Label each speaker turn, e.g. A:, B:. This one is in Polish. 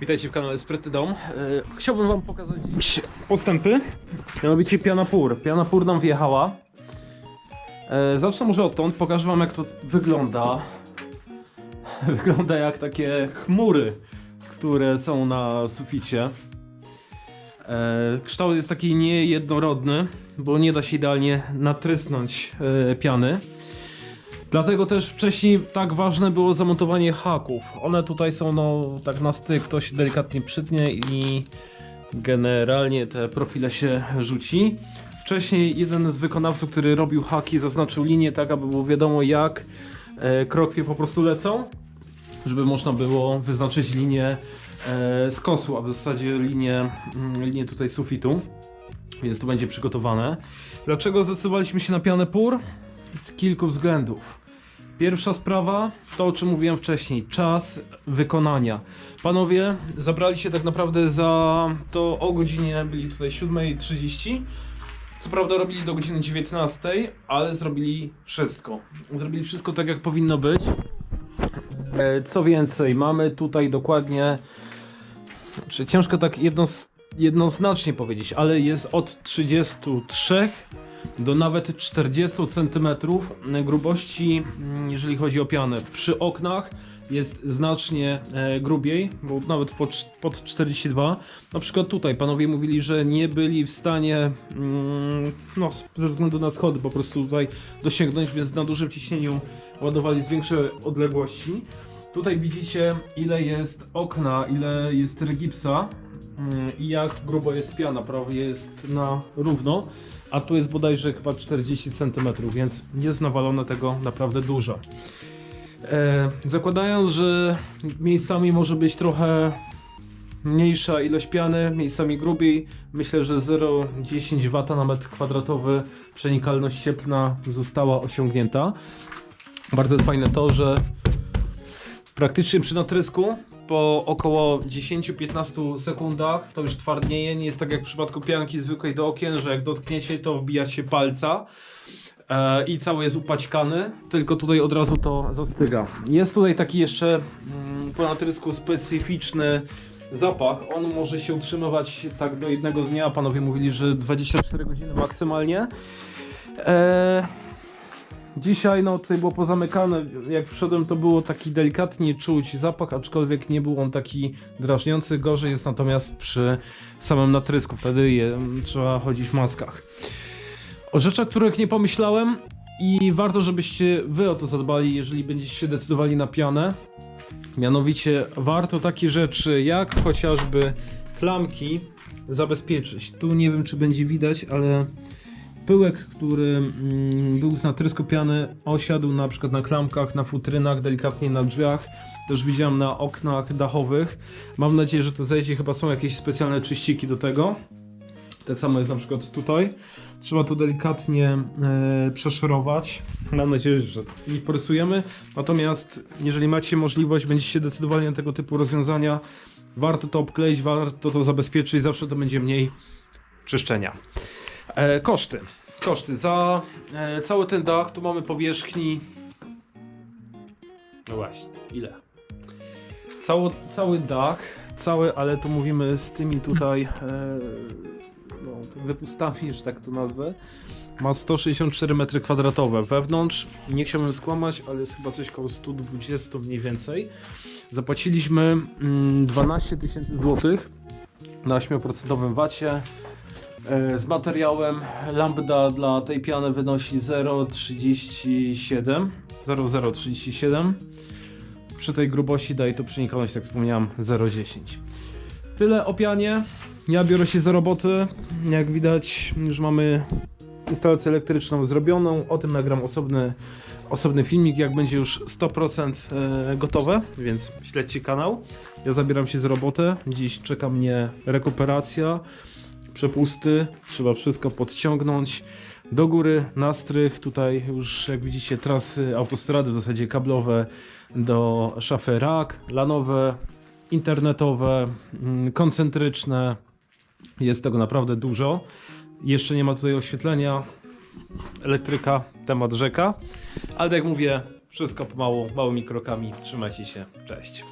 A: Witajcie w kanale Sprytny Dom. E, Chciałbym wam pokazać dziś postępy. Mianowicie piana pur. Piana pur nam wjechała. E, Zacznę może odtąd, pokażę wam jak to wygląda. Wygląda jak takie chmury, które są na suficie. E, Kształt jest taki niejednorodny, bo nie da się idealnie natrysnąć e, piany. Dlatego też wcześniej tak ważne było zamontowanie haków. One tutaj są no tak na styk, to się delikatnie przytnie i generalnie te profile się rzuci. Wcześniej jeden z wykonawców, który robił haki, zaznaczył linię tak, aby było wiadomo jak e, krokwie po prostu lecą, żeby można było wyznaczyć linię e, skosu, a w zasadzie linię, mm, linię tutaj sufitu. Więc to będzie przygotowane. Dlaczego zdecydowaliśmy się na pianę pór? Z kilku względów. Pierwsza sprawa, to o czym mówiłem wcześniej, czas wykonania. Panowie zabrali się tak naprawdę za to o godzinie, byli tutaj 7.30. Co prawda robili do godziny 19, ale zrobili wszystko. Zrobili wszystko tak jak powinno być. E, Co więcej, mamy tutaj dokładnie, czy ciężko tak jednos, jednoznacznie powiedzieć, ale jest od 33 do nawet 40 cm grubości, mm, jeżeli chodzi o pianę. Przy oknach jest znacznie e, grubiej, bo nawet pod, pod 42. Na przykład tutaj panowie mówili, że nie byli w stanie, mm, no ze względu na schody po prostu tutaj dosięgnąć, więc na dużym ciśnieniu ładowali z większej odległości. Tutaj widzicie ile jest okna, ile jest regipsa mm, i jak grubo jest piana, prawie jest na równo, a tu jest bodajże chyba 40 cm, więc jest nawalone tego naprawdę dużo. E, zakładając, że miejscami może być trochę mniejsza ilość piany, miejscami grubiej, myślę, że 0,10 W na metr kwadratowy przenikalność cieplna została osiągnięta. Bardzo jest fajne to, że praktycznie przy natrysku po około 10-15 sekundach to już twardnieje. Nie jest tak jak w przypadku pianki zwykłej do okien, że jak dotkniecie to wbija się palca e, i cały jest upaćkany, tylko tutaj od razu to zastyga. Jest tutaj taki jeszcze mm, po natrysku specyficzny zapach. On może się utrzymywać tak do jednego dnia. Panowie mówili, że 24 godziny maksymalnie. E, Dzisiaj no tutaj było pozamykane, jak wszedłem to było taki delikatnie czuć zapach, aczkolwiek nie był on taki drażniący, gorzej jest natomiast przy samym natrysku, wtedy je, trzeba chodzić w maskach. O rzeczach, których nie pomyślałem i warto, żebyście wy o to zadbali, jeżeli będziecie się decydowali na pianę. Mianowicie warto takie rzeczy jak chociażby klamki zabezpieczyć. Tu nie wiem czy będzie widać, ale pyłek, który mm, był z natrysku piany osiadł na przykład na klamkach, na futrynach, delikatnie na drzwiach. Też widziałem na oknach dachowych. Mam nadzieję, że to zejdzie. Chyba są jakieś specjalne czyściki do tego. Tak samo jest na przykład tutaj. Trzeba to delikatnie e, przeszorować. Mam nadzieję, że nie porysujemy. Natomiast jeżeli macie możliwość, będziecie decydowali na tego typu rozwiązania, warto to obkleić, warto to zabezpieczyć. Zawsze to będzie mniej czyszczenia. E, koszty. Koszty. Za e, cały ten dach tu mamy powierzchni. No właśnie, ile? Cały, cały dach, cały, ale tu mówimy z tymi tutaj e, no, wypustami, że tak to nazwę. Ma 164 m2 wewnątrz. Nie chciałbym skłamać, ale jest chyba coś koło 120 mniej więcej. Zapłaciliśmy mm, 12 tysięcy złotych na 8% wacie. E, Z materiałem lambda dla tej piany wynosi 0,37 0,037 Przy tej grubości daje to przenikliwość, tak wspomniałem, 0,10 Tyle o pianie. Ja biorę się za roboty. Jak widać już mamy instalację elektryczną zrobioną. O tym nagram osobny, osobny filmik, jak będzie już 100% e, gotowe, więc śledźcie kanał. Ja zabieram się za robotę. Dziś czeka mnie rekuperacja przepusty, trzeba wszystko podciągnąć. Do góry, na strych, tutaj już jak widzicie trasy autostrady, w zasadzie kablowe do szafy rak, lanowe, internetowe, mm, koncentryczne, jest tego naprawdę dużo. Jeszcze nie ma tutaj oświetlenia, elektryka, temat rzeka, ale tak jak mówię, wszystko pomału, małymi krokami, trzymajcie się, cześć.